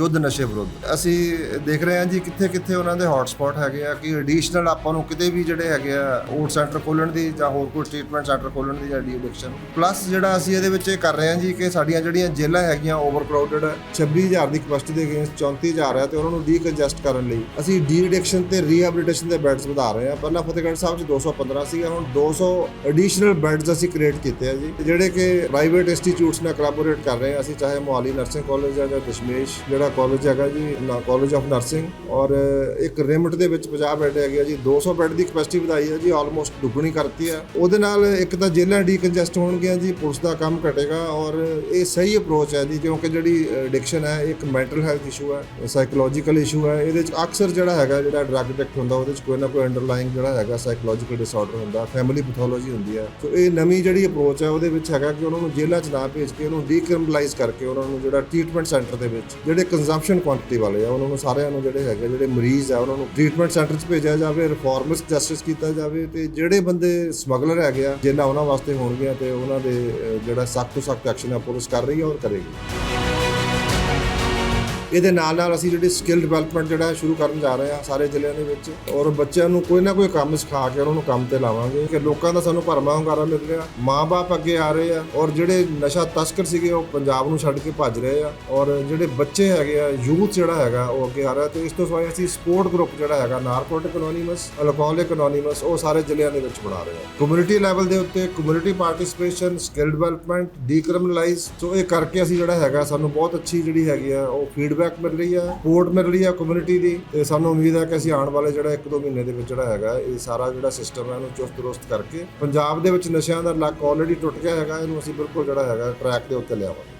ਯੁੱਧ ਨਸ਼ੇ ਵਿਰੁੱਧ। ਅਸੀਂ ਦੇਖ ਰਹੇ ਹਾਂ ਜੀ ਕਿੱਥੇ ਕਿੱਥੇ ਉਹਨਾਂ ਦੇ ਹੌਟ ਹੈਗੇ ਆ, ਕਿ ਐਡੀਸ਼ਨਲ ਆਪਾਂ ਨੂੰ ਕਿਤੇ ਵੀ ਜਿਹੜੇ ਹੈਗੇ ਆ ਓਟ ਸੈਂਟਰ ਖੋਲਣ ਦੀ ਜਾਂ ਹੋਰ ਕੋਈ ਟ੍ਰੀਟਮੈਂਟ ਸੈਂਟਰ ਖੋਲਣ ਦੀ ਜਾਂ ਡੀਡਿਕਸ਼ਨ ਪਲੱਸ ਜਿਹੜਾ ਅਸੀਂ ਇਹਦੇ ਵਿੱਚ ਇਹ ਕਰ ਰਹੇ ਹਾਂ ਜੀ ਕਿ ਸਾਡੀਆਂ ਜਿਹੜੀਆਂ ਜੇਲ੍ਹਾਂ ਹੈਗੀਆਂ ਓਵਰਕਰਾਊਡਡ 26000 ਦੀ ਕਪੈਸਿਟੀ ਦੇ ਅਗੇਂਸਟ 34000 ਹੈ ਤੇ ਉਹਨਾਂ ਨੂੰ ਡੀਕੰਜੈਸਟ ਕਰਨ ਲਈ ਅਸੀਂ ਡੀਡਿਕਸ਼ਨ ਤੇ ਰੀਹੈਬਿਲਿਟੇਸ਼ਨ ਦੇ ਬੈੱਡਸ ਵਧਾ ਰਹੇ ਹਾਂ। ਪਹਿਲਾਂ ਫਤਿਹਗੜ੍ਹ ਸਾਹਿਬ 'ਚ 215 ਸੀਗਾ, ਹੁਣ 200 ਐਡੀਸ਼ਨਲ ਬੈੱਡਸ ਅਸੀਂ ਕ੍ਰੀਏਟ ਕੀਤੇ ਆ ਜੀ ਤੇ ਜਿਹੜੇ ਕਿ ਪ੍ਰਾਈਵੇਟ ਇੰਸਟੀਚਿਊਟਸ ਨਾਲ ਕੋਲੈਬੋਰੇਟ ਕਰ ਰਹੇ ਹਾਂ ਅਸੀਂ, ਚਾਹੇ ਮੋਹਾਲੀ ਨਰਸਿੰਗ ਕਾਲਜ ਹੈ ਜਾਂ ਦਸ਼ਮੇਸ਼, ਜਿਹੜਾ ਕਾਲਜ ਹੈਗਾ ਜੀ ਕਾਲਜ ਆਫ ਨਰਸਿੰਗ ਔਰ ਇੱਕ ਰਿਮਟ ਦੇ ਵਿੱਚ 50 ਬੈੱਡ ਹੈਗੇ ਆ ਜੀ 200 ਬੈੱਡ ਦੀ ਕਪੈਸਿਟੀ ਵਧਾਈ ਹੈ ਜੀ ਆਲਮੋਸਟ ਦੁੱਗਣੀ ਕਰਤੀ ਹੈ ਉਹਦੇ ਨਾਲ ਇੱਕ ਤਾਂ ਜੇਲ੍ਹਾਂ ਡੀਕੰਜੈਸਟ ਹੋਣਗੀਆਂ ਜੀ, ਪੁਲਿਸ ਦਾ ਕੰਮ ਘਟੇਗਾ ਔਰ ਇਹ ਸਹੀ ਅਪਰੋਚ ਹੈ ਜੀ, ਕਿਉਂਕਿ ਜਿਹੜੀ ਐਡਿਕਸ਼ਨ ਹੈ, ਇੱਕ ਮੈਂਟਲ ਹੈਲਥ ਇਸ਼ੂ ਹੈ ਸਾਈਕੋਲੋਜੀਕਲ ਇਸ਼ੂ ਹੈ, ਇਹਦੇ ਵਿੱਚ ਅਕਸਰ ਜਿਹੜਾ ਹੈਗਾ, ਜਿਹੜਾ ਡਰੱਗ ਐਡਿਕਟ ਹੁੰਦਾ, ਉਹਦੇ ਵਿੱਚ ਕੋਈ ਨਾ ਕੋਈ ਅੰਡਰਲਾਈਂਗ ਜਿਹੜਾ ਹੈਗਾ ਸਾਈਕੋਲੋਜੀਕਲ ਡਿਸਆਰਡਰ ਹੁੰਦਾ ਫੈਮਿਲੀ ਪੈਥੋਲੋਜੀ ਹੁੰਦੀ ਹੈ। ਸੋ ਇਹ ਨਵੀਂ ਜਿਹੜੀ ਅਪਰੋਚ ਹੈ, ਉਹਦੇ ਵਿੱਚ ਹੈਗਾ ਕਿ ਉਹਨਾਂ ਨੂੰ ਜੇਲ੍ਹਾਂ 'ਚ ਨਾ ਭੇਜ ਕੇ, ਉਹਨੂੰ ਡੀਕ੍ਰਿਮਨਲਾਈਜ਼ ਕਰਕੇ, ਉਹਨਾਂ ਨੂੰ ਜਿਹੜਾ ਟ੍ਰੀਟਮੈਂਟ ਸੈਂਟਰ ਦੇ ਵਿੱਚ, ਜਿਹੜੇ ਕੰਜ਼ੰਪਸ਼ਨ ਕੁਆਂਟੀਟੀ ਵਾਲੇ ਆ, ਉਹਨਾਂ ਨੂੰ ਸਾਰਿਆਂ ਨੂੰ ਜਿਹੜੇ ਹੈਗੇ, ਜਿਹੜੇ ਮਰੀਜ਼ ਆ, ਉਹਨਾਂ ਨੂੰ ਟ੍ਰੀਟਮੈਂਟ ਸੈਂਟਰ 'ਚ ਭੇਜਿਆ ਜਾਵੇ ਰਿਫਾਰਮਿਸਟ ਜਸਟਿਸ ਕੀਤਾ ਜਾਵੇ ਤੇ ਜਿਹੜੇ ਬੰਦੇ ਸਮਗਲਰ ਹੈਗੇ ਆ ਜੇਲ੍ਹਾਂ ਉਹਨਾਂ ਵਾਸਤੇ ਹੋਣਗੀਆਂ ਤੇ ਉਹਨਾਂ ਦੇ ਜਿਹੜਾ ਸਖਤ ਤੋਂ ਸਖਤ ਐਕਸ਼ਨ ਆ, ਪੁਲਿਸ ਕਰ ਰਹੀ ਹੈ ਔਰ ਕਰੇਗੀ। ਇਹਦੇ ਨਾਲ ਨਾਲ ਅਸੀਂ ਜਿਹੜੀ ਸਕਿੱਲ ਡਿਵੈਲਪਮੈਂਟ ਜਿਹੜਾ ਸ਼ੁਰੂ ਕਰਨ ਜਾ ਰਹੇ ਹਾਂ ਸਾਰੇ ਜ਼ਿਲ੍ਹਿਆਂ ਦੇ ਵਿੱਚ ਔਰ ਬੱਚਿਆਂ ਨੂੰ ਕੋਈ ਨਾ ਕੋਈ ਕੰਮ ਸਿਖਾ ਕੇ ਉਹਨਾਂ ਨੂੰ ਕੰਮ ਤੇ ਲਾਵਾਂਗੇ ਕਿ ਲੋਕਾਂ ਦਾ ਸਾਨੂੰ ਭਰਮਾ ਹੁੰਗਾਰਾ ਮਿਲ ਰਿਹਾ ਮਾਪੇ ਅੱਗੇ ਆ ਰਹੇ ਆ ਔਰ ਜਿਹੜੇ ਨਸ਼ਾ ਤਸਕਰ ਸੀਗੇ ਉਹ ਪੰਜਾਬ ਨੂੰ ਛੱਡ ਕੇ ਭੱਜ ਰਹੇ ਆ ਔਰ ਜਿਹੜੇ ਬੱਚੇ ਹੈਗੇ ਆ ਯੂਥ ਜਿਹੜਾ ਹੈਗਾ ਉਹ ਅੱਗੇ ਆ ਰਿਹਾ ਤੇ ਇਸ ਤੋਂ ਸਿਵਾਏ ਅਸੀਂ ਸਪੋਰਟ ਗਰੁੱਪ ਜਿਹੜਾ ਹੈਗਾ ਨਾਰਕੋਟਿਕ ਅਨੋਨੀਮਸ ਅਲਕੋਹਲਿਕ ਅਨੋਨੀਮਸ ਉਹ ਸਾਰੇ ਜ਼ਿਲ੍ਹਿਆਂ ਦੇ ਵਿੱਚ ਬਣਾ ਰਹੇ ਆ। ਕਮਿਊਨਿਟੀ ਲੈਵਲ ਦੇ ਉੱਤੇ community participation skill development decriminalise so ਇਹ ਕਰਕੇ ਅਸੀਂ ਜਿਹੜਾ ਹੈਗਾ ਸਾਨੂੰ ਬਹੁਤ ਅੱਛੀ ਜਿਹੜੀ ਹੈਗੀ ਆ ਉਹ ਫੀਡਬੈਕ ਮਿਲ ਰਹੀ ਆ ਸਪੋਰਟ ਮਿਲ ਰਹੀ ਆ ਕਮਿਊਨਿਟੀ ਦੀ ਤੇ ਸਾਨੂੰ ਉਮੀਦ ਹੈ ਕਿ ਅਸੀਂ ਆਉਣ ਵਾਲੇ ਜਿਹੜਾ 1-2 ਮਹੀਨੇ ਦੇ ਵਿੱਚ ਜਿਹੜਾ ਹੈਗਾ, ਇਹ ਸਾਰਾ ਜਿਹੜਾ ਸਿਸਟਮ ਹੈ ਇਹਨੂੰ ਚੁਸਤ ਦਰੁਸਤ ਕਰਕੇ ਪੰਜਾਬ ਦੇ ਵਿੱਚ ਨਸ਼ਿਆਂ ਦਾ ਲੱਕ ਆਲਰੇਡੀ ਟੁੱਟ ਗਿਆ ਹੈਗਾ, ਇਹਨੂੰ ਅਸੀਂ ਬਿਲਕੁਲ ਜਿਹੜਾ ਹੈਗਾ ਟਰੈਕ ਦੇ ਉੱਤੇ ਲਿਆਵਾਂਗੇ।